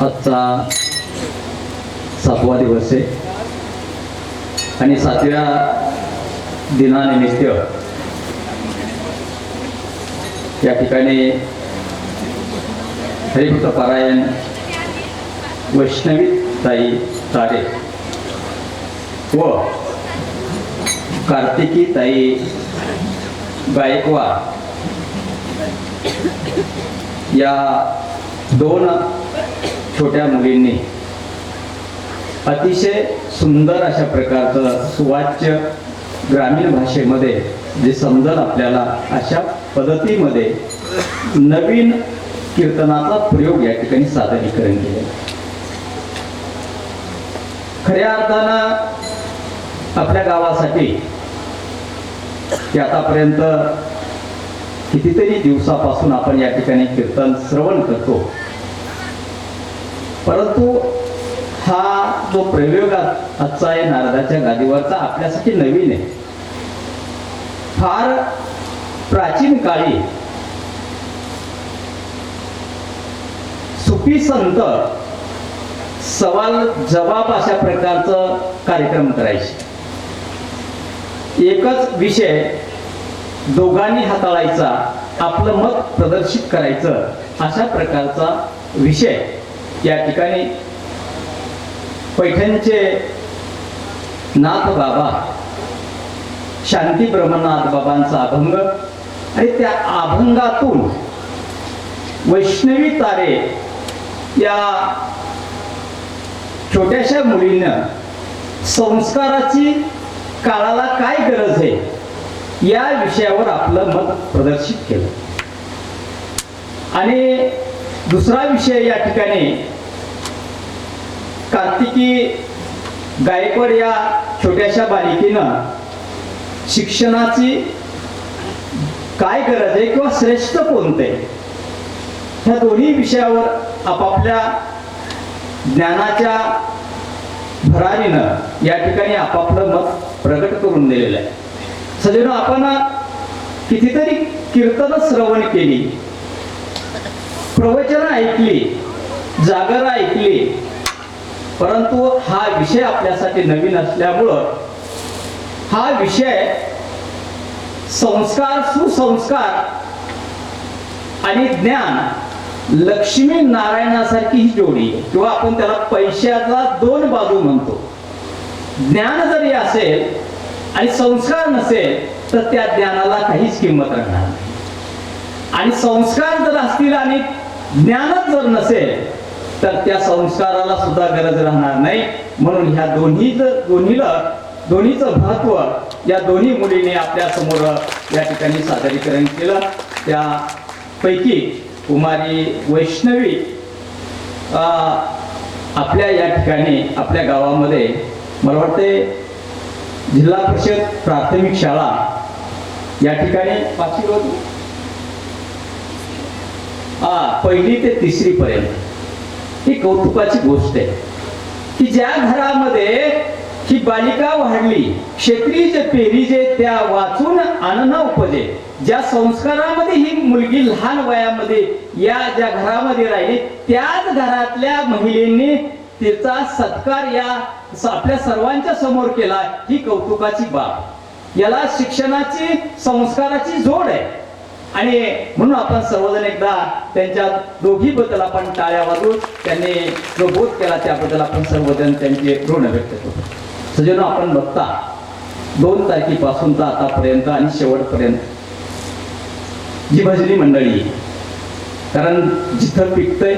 आजचा सातवा दिवस आहे. आणि सातव्या दिनानिमित्त या ठिकाणी हरिभक्त पारायण वैष्णवी ताई तारे व कार्तिकी ताई गायकवाड या दोन छोट्या मुलींनी. अतिशय सुंदर अशा प्रकारचं सुवाच्य ग्रामीण भाषेमध्ये जे समजल आपल्याला अशा पद्धतीमध्ये नवीन कीर्तनाचा प्रयोग या ठिकाणी सादरीकरण केले. खऱ्या अर्थानं आपल्या गावासाठी की आतापर्यंत कितीतरी दिवसापासून आपण या ठिकाणी कीर्तन श्रवण करतो. परंतु हा जो प्रयोग आजचा आहे नारदाच्या गादीवरचा आपल्यासाठी नवीन आहे. फार प्राचीन काळी सुफी संत सवाल जबाब अशा प्रकारचं कार्यक्रम करायचे. एकच विषय दोघांनी हाताळायचा आपलं मत प्रदर्शित करायचं अशा प्रकारचा विषय. या ठिकाणी पैठणचे नाथ बाबा शांती ब्रह्मनाथ बाबांचा अभंग आणि त्या अभंगातून वैष्णवी तारे या छोट्याशा मुलीनं संस्काराची काळाला काय गरज आहे या विषयावर आपलं मत प्रदर्शित केलं. आणि दुसरा विषय या ठिकाणी कार्तिकी गायकवाड या छोट्याशा बालिकेनं शिक्षणाची काय गरज आहे किंवा श्रेष्ठ कोणते? ह्या दोन्ही विषयावर आपापल्या ज्ञानाच्या भरारीनं या ठिकाणी आपापलं मत प्रगट करून दिलेलं आहे. सजेनं आपण कितीतरी कीर्तन श्रवण केली. प्रवचन ऐकली जागर ऐकली परंतु हा विषय आपल्यासाठी नवीन असल्यामुळं हा विषय संस्कार सुसंस्कार आणि ज्ञान लक्ष्मी नारायणासारखी ही जोडी किंवा आपण त्याला पैशाचा दोन बाजू म्हणतो. ज्ञान जरी असेल आणि संस्कार नसेल तर त्या ज्ञानाला काहीच किंमत राहणार नाही. आणि संस्कार जर असतील आणि ज्ञानच जर नसेल तर त्या संस्काराला सुद्धा गरज राहणार नाही. म्हणून ह्या दोन्ही दोन्हीला दोन्हीचं महत्त्व या दोन्ही मुलीने आपल्यासमोर या ठिकाणी सादरीकरण केलं. त्यापैकी कुमारी वैष्णवी आपल्या या ठिकाणी आपल्या गावामध्ये मला वाटते जिल्हा परिषद प्राथमिक शाळा या ठिकाणी पाचवी हा पहिली ते तिसरी पर्यंत. ही कौतुकाची गोष्ट आहे. की ज्या घरामध्ये ही बालिका वाढली क्षेत्रीचे पेरीजे त्या वाचून अन्न उपजे. ज्या संस्कारामध्ये ही मुलगी लहान वयामध्ये या ज्या घरामध्ये राहिली त्याच घरातल्या महिलेने तिचा सत्कार या आपल्या सर्वांच्या समोर केला ही कौतुकाची बाब. याला शिक्षणाची संस्काराची जोड आहे. आणि म्हणून आपण सर्वजण एकदा त्यांच्या दोघीबद्दल आपण टाळ्या वाजवून त्यांनी जो बोध केला त्याबद्दल आपण सर्वजण त्यांचे ऋण व्यक्त करतो सजनो आपण बघता दोन तारखेपासून तर आतापर्यंत आणि शेवटपर्यंत जी भजनी मंडळी कारण जिथं पिकतंय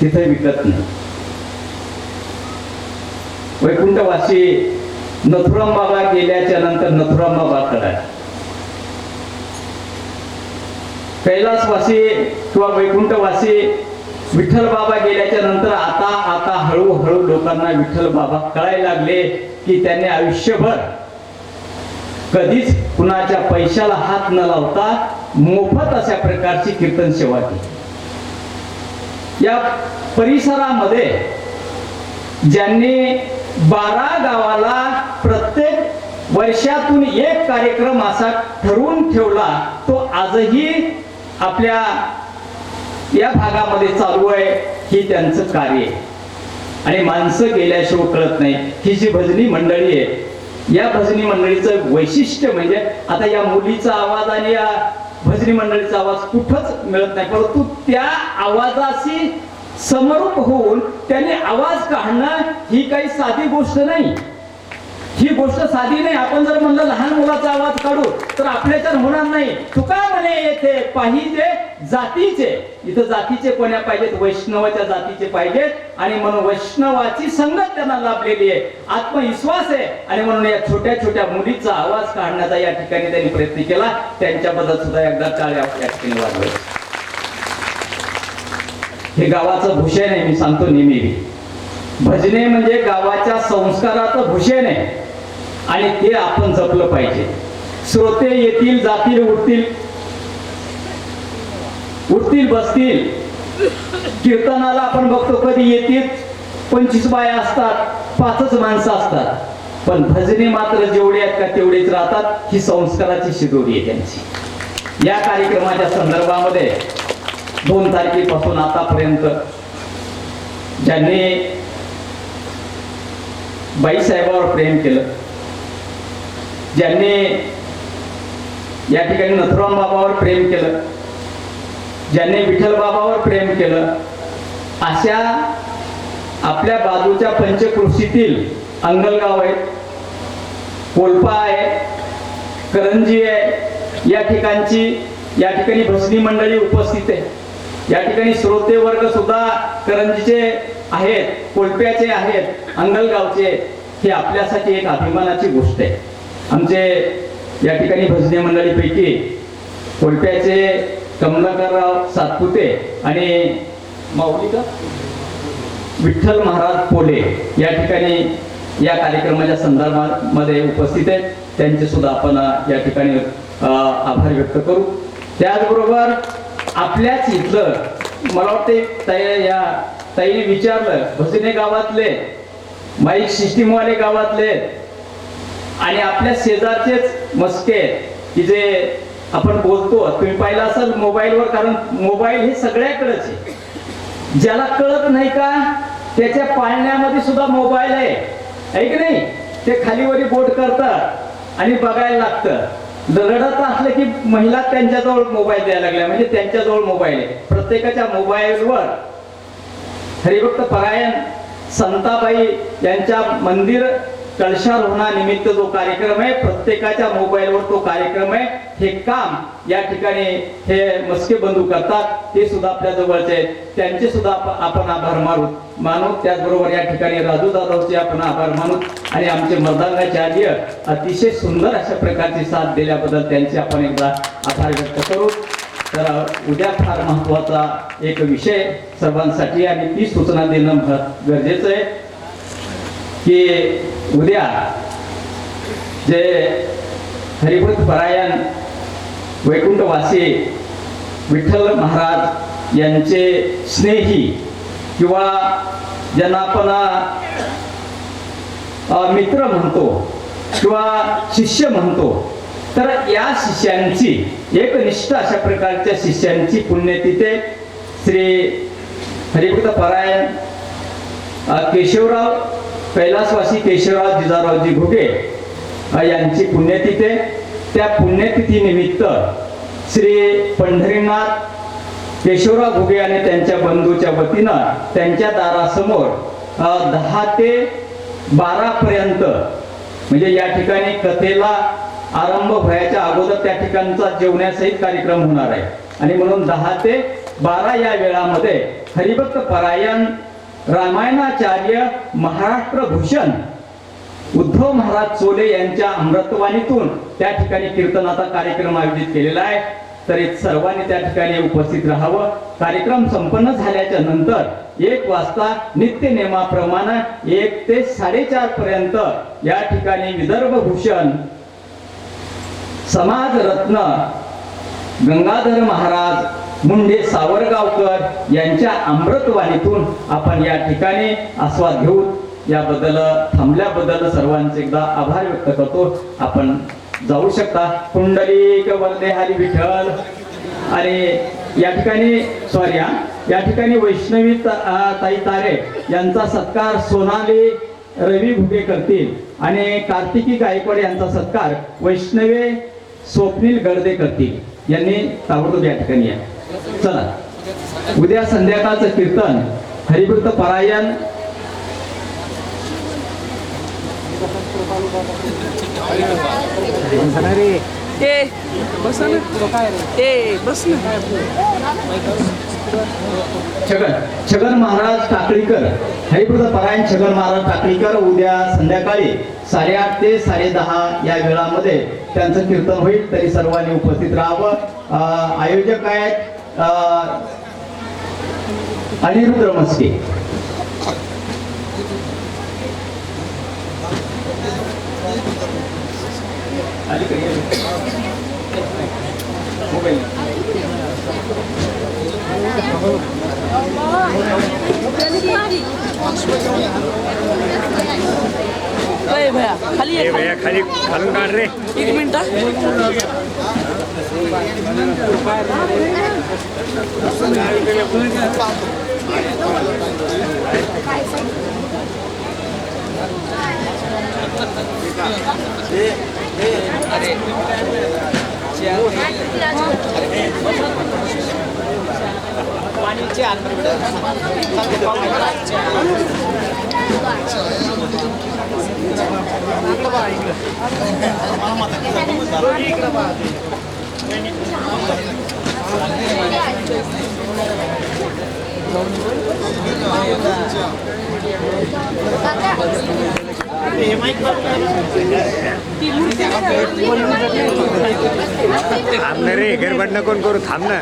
तिथं विकत नाही. वैकुंठवासी नथुराम बाबा गेल्याच्यानंतर नथुराम बाबा कैलासवासी किंवा वैकुंठवासी विठ्ठल बाबा गेल्याच्यानंतर आता आता हळूहळू लोकांना विठ्ठल बाबा कळायला लागले की त्यांनी आयुष्यभर कधीच कुणाच्या पैशाला हात न लावता मोफत अशा प्रकारची कीर्तन सेवा केली. या परिसरामध्ये ज्यांनी बारा गावाला प्रत्येक वर्षातून एक कार्यक्रम असा ठरवून ठेवला तो आजही आपल्या या भागामध्ये चालू आहे ही त्यांचं कार्य आहे. आणि माणसं गेल्याशिवाय कळत नाही ही जी भजनी मंडळी आहे या भजनी मंडळीचं वैशिष्ट्य म्हणजे आता या मुलीचा आवाज आणि या भजनी मंडळीचा आवाज कुठंच मिळत नाही परंतु त्या आवाजाशी समरूप होऊन त्याने आवाज काढणं ही काही साधी गोष्ट नाही. ही गोष्ट साधी नाही. आपण जर म्हणलं लहान आपले तर होणार नाही. तुका म्हणे येथे पाहिजे जातीचे. इथं जातीचे कोण्या पाहिजेत? वैष्णवाच्या जातीचे पाहिजेत. आणि म्हणून वैष्णवाची संगत त्यांना लाभलेली आहे. आत्मविश्वास आहे. आणि म्हणून या छोट्या छोट्या मुलीचा आवाज काढण्याचा या ठिकाणी त्यांनी प्रयत्न केला. त्यांच्याबद्दल सुद्धा एकदा टाळ्या या ठिकाणी वाजवायच्या हे गावाचं भूषण आहे. मी सांगतो नेहमी. भजने म्हणजे गावाच्या संस्काराचं भूषण आहे. आणि ते आपण जपलं पाहिजे. श्रोते येतील जातील उठतील. उठतील बसतील. कीर्तनाला आपण बघतो कधी येतील? पंचवीस बाया असतात पाचच माणसं असतात. पण भजने मात्र जेवढे आहेत का तेवढेच राहतात. ही संस्काराची शिदोरी आहे त्यांची. या कार्यक्रमाच्या संदर्भामध्ये दोन तारखेपासून आतापर्यंत ज्यांनी बाईसाहेबावर प्रेम केलं ज्यांनी या ठिकाणी नथुराम बाबावर प्रेम केलं. ज्यांनी विठ्ठल बाबावर प्रेम केलं अशा आपल्या बाजूच्या पंचकृषीतील अंगलगाव आहे कोल्पा आहे करंजी आहे या ठिकाणची या ठिकाणी भजनी मंडळी उपस्थित आहे. या ठिकाणी श्रोते वर्ग सुद्धा करंजीचे आहेत कोलप्याचे आहेत अंगलगावचे हे आपल्यासाठी एक अभिमानाची गोष्ट आहे. आमचे या ठिकाणी भजनी मंडळीपैकी कोलप्याचे कमलाकरराव सातपुते आणि माऊलिका विठ्ठल महाराज पोले या ठिकाणी या कार्यक्रमाच्या संदर्भामध्ये उपस्थित आहेत. त्यांचे सुद्धा आपण या ठिकाणी आभार व्यक्त करू. त्याचबरोबर आपल्याच इथलं मला वाटते ताई या ताईने विचारलं भजने गावातले माईक सिस्टीमवाले गावातले आणि आपल्या शेजारचेच मस्के की जे आपण बोलतो तुम्ही पाहिलं असाल मोबाईलवर कारण मोबाईल हे सगळ्याकडेच आहे. ज्याला कळत नाही का त्याच्या पाळण्यामध्ये सुद्धा मोबाईल आहे. ऐक नाही? ते खालीवरी बोट करतात आणि बघायला लागतं. रडत असलं की महिला त्यांच्याजवळ मोबाईल द्यायला लागल्या म्हणजे त्यांच्याजवळ मोबाईल आहे. प्रत्येकाच्या मोबाईलवर. हरिभक्त परायण संताबाई यांच्या मंदिर कलशारोहणानिमित्त जो कार्यक्रम आहे प्रत्येकाच्या मोबाईलवर तो कार्यक्रम आहे. हे काम या ठिकाणी हे मस्के बंधू करतात ते सुद्धा आपल्या जवळचे आहेत. त्यांचे सुद्धा आपण आभार मानू मानू. त्याचबरोबर या ठिकाणी राजू दादावचे आपण आभार मानू. आणि आमचे मर्दांगाचार्य अतिशय सुंदर अशा प्रकारची साथ दिल्याबद्दल त्यांचे आपण एकदा आभार व्यक्त करू. तर उद्या फार महत्त्वाचा एक विषय सर्वांसाठी आणि ती सूचना देणं गरजेचं आहे. की उद्या जे हरिभक्त परायण वैकुंठवासी विठ्ठल महाराज यांचे स्नेही किंवा ज्यांना आपण मित्र म्हणतो किंवा शिष्य म्हणतो तर या शिष्यांची एकनिष्ठ अशा प्रकारच्या शिष्यांची पुण्यतिथे श्री हरिभूत परायण केशवराव कैलासवासी केशवराव जिजारावजी घुगे यांची पुण्यतिथी आहे. त्या पुण्यतिथीनिमित्त श्री पंढरीनाथ केशवराव घुगे आणि त्यांच्या बंधूच्या वतीनं त्यांच्या दारासमोर दहा ते बारापर्यंत म्हणजे या ठिकाणी कथेला आरंभ व्हायच्या अगोदर त्या ठिकाणचा जेवण्यासहित कार्यक्रम होणार आहे आणि म्हणून दहा ते बारा या वेळामध्ये हरिभक्त परायण रामायणाचार्य महाराष्ट्र भूषण उद्धव महाराज चोले यांच्या अमृतवाणीतून त्या ठिकाणी कीर्तनाचा कार्यक्रम आयोजित केलेला आहे. तरी सर्वांनी त्या ठिकाणी उपस्थित राहावं. कार्यक्रम संपन्न झाल्याच्यानंतर एक वाजता नित्य नियमाप्रमाणे एक ते साडेचार पर्यंत या ठिकाणी विदर्भ भूषण समाज रत्न गंगाधर महाराज मुंडे सावरगावकर यांच्या अमृतवाणीतून आपण या ठिकाणी आस्वाद घेऊ याबद्दल थांबल्याबद्दल सर्वांचे एकदा आभार व्यक्त करतो. आपण जाऊ शकता. कुंडलिक वंदे हरी विठ्ठल. आणि या ठिकाणी सॉरी हा. या ठिकाणी वैष्णवी ताई तारे यांचा सत्कार सोनाली रवी भुगे करतील. आणि कार्तिकी गायकवाड यांचा सत्कार वैष्णवे स्वप्नील गर्दे करतील. यांनी ताबडतोब या ठिकाणी आहे चला. उद्या संध्याकाळचं कीर्तन हरिभक्त परायण. छगन छगन महाराज टाकळीकर हरिपुत्र परायण छगन महाराज टाकळीकर उद्या संध्याकाळी साडेआठ ते साडेदहा या वेळामध्ये त्यांचं कीर्तन होईल. तरी सर्वांनी उपस्थित राहावं. आयोजक आहेत? अनिरुद्ध मस्के खाली ए ये। भैया खाली काढ रे. एक मिनिट हा. थांब ना रे गडबड नको करू? थांब ना.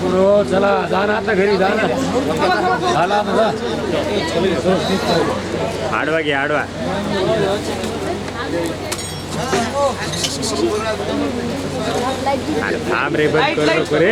पुरो चला जा ना आता घरी जा ना. झाला आडवा घे आडवा. थांब रे बंद करू नको रे